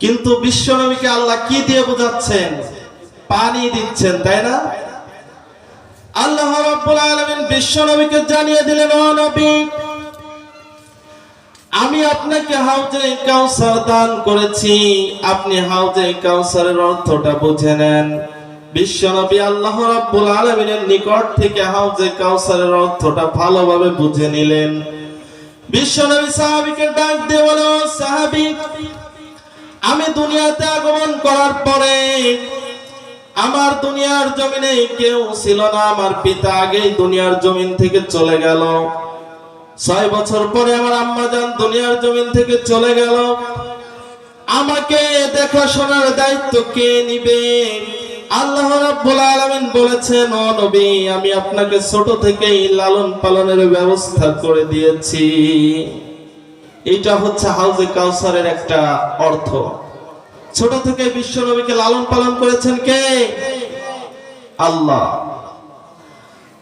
কিন্তু বিশ্বনবীকে আল্লাহ কি দিয়ে বোঝাচ্ছেন? পানি দিচ্ছেন, তাই না? আল্লাহ রাব্বুল আলামিন বিশ্বনবীকে জানিয়ে দিলেন, ও নবী, আমি আপনাকে হাউজে কাউসার দান করেছি। আপনি হাউজে কাউসারের অর্থটা বুঝে নেন। বিশ্বনবী আল্লাহ রাব্বুল আলামিনের নিকট থেকে হাউজে কাউসারের অর্থটা ভালোভাবে বুঝে নিলেন। বিশ্বনবী সাহাবীকে ডাক দিয়ে বলে, "ও সাহাবী আমি দুনিয়াতে আগমন করার পরে আমার দুনিয়ার জমিনে কেউ ছিল না, আমার পিতা আগেই দুনিয়ার জমিন থেকে চলে গেল। ছয় বছর পরে আমার আম্মা যান দুনিয়ার জমিন থেকে চলে গেল। আমাকে দেখাশোনার দায়িত্ব কে নিবে? আল্লাহ রাব্বুল আলামিন বলেছেন, ও নবী, আমি আপনাকে ছোট থেকেই লালন পালনের ব্যবস্থা করে দিয়েছি। এটা হচ্ছে হাউজে কাউসারের একটা অর্থ। ছোট থেকে বিশ্ব নবীকে লালন পালন করেছেন কে? আল্লাহ।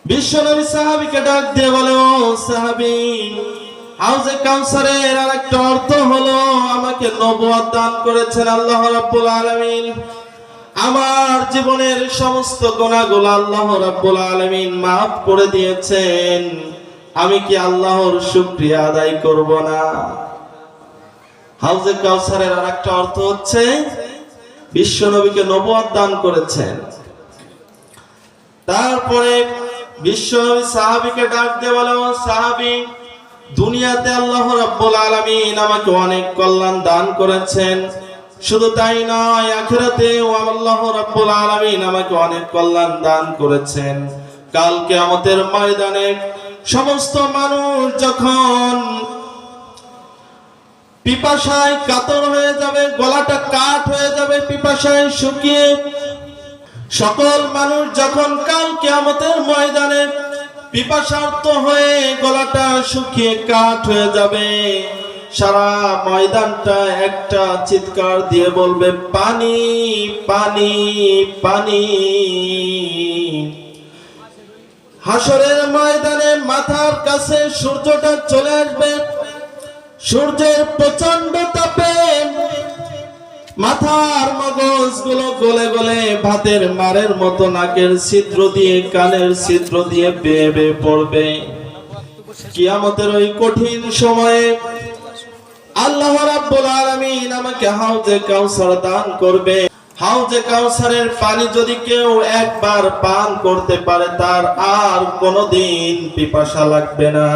বিশ্ব নবী সাহাবীকে ডাক দিয়ে বলে, ও সাহাবী, হাউজে কাউসারের আর একটা অর্থ হলো, আমাকে দান করেছেন আল্লাহ রাব্বুল আলামিন। আমার জীবনের সমস্ত গুনাহগুলো আল্লাহ রাব্বুল আলামিন maaf করে দিয়েছেন। আমি কি আল্লাহর শুকরিয়া আদায় করব না? হাউজে কাউসারের আর একটা অর্থ হচ্ছে, বিশ্ব নবীকে নবুয়াত দান করেছেন। তারপরে বিশ্ব নবী সাহাবীকে ডাক দিয়ে বলে সাহাবী, দুনিয়াতে আল্লাহ রাব্বুল আলামিন আমাকে অনেক কল্যাণ দান করেছেন। শুধু তাই নয়, আখিরাতেও আল্লাহ রাব্বুল আলামিন আমাকে অনেক কল্যাণ দান করেছেন। কাল কিয়ামতের ময়দানে সমস্ত মানুষ যখন পিপাসায় কাতর হয়ে যাবে, গলাটা কাঠ হয়ে যাবে, পিপাসায় শুকিয়ে সকল মানুষ যখন কাল কিয়ামতের ময়দানে পিপাসার্ত হয়ে গলাটা শুকিয়ে কাঠ হয়ে যাবে, সারা ময়দানটা একটা চিৎকার দিয়ে বলবে, পানি পানি পানি। হাসরের ময়দানে মাথার কাছে সূর্যটা চলে আসবে। সূর্যের প্রচণ্ড তাপে মাথার মগজগুলো গলে গলে ভাতের মারের মতো নাকের ছিদ্র দিয়ে, কানের ছিদ্র দিয়ে বেয়ে বেয়ে পড়বে। কিয়ামতের ওই কঠিন সময়ে আল্লাহ রাব্বুল আলামিন আমাকে হাউজে কাউসার দান করবে। হাউজে কাউসারের পানি যদি কেউ একবার পান করতে পারে, তার আর কোনোদিন পিপাসা লাগবে না।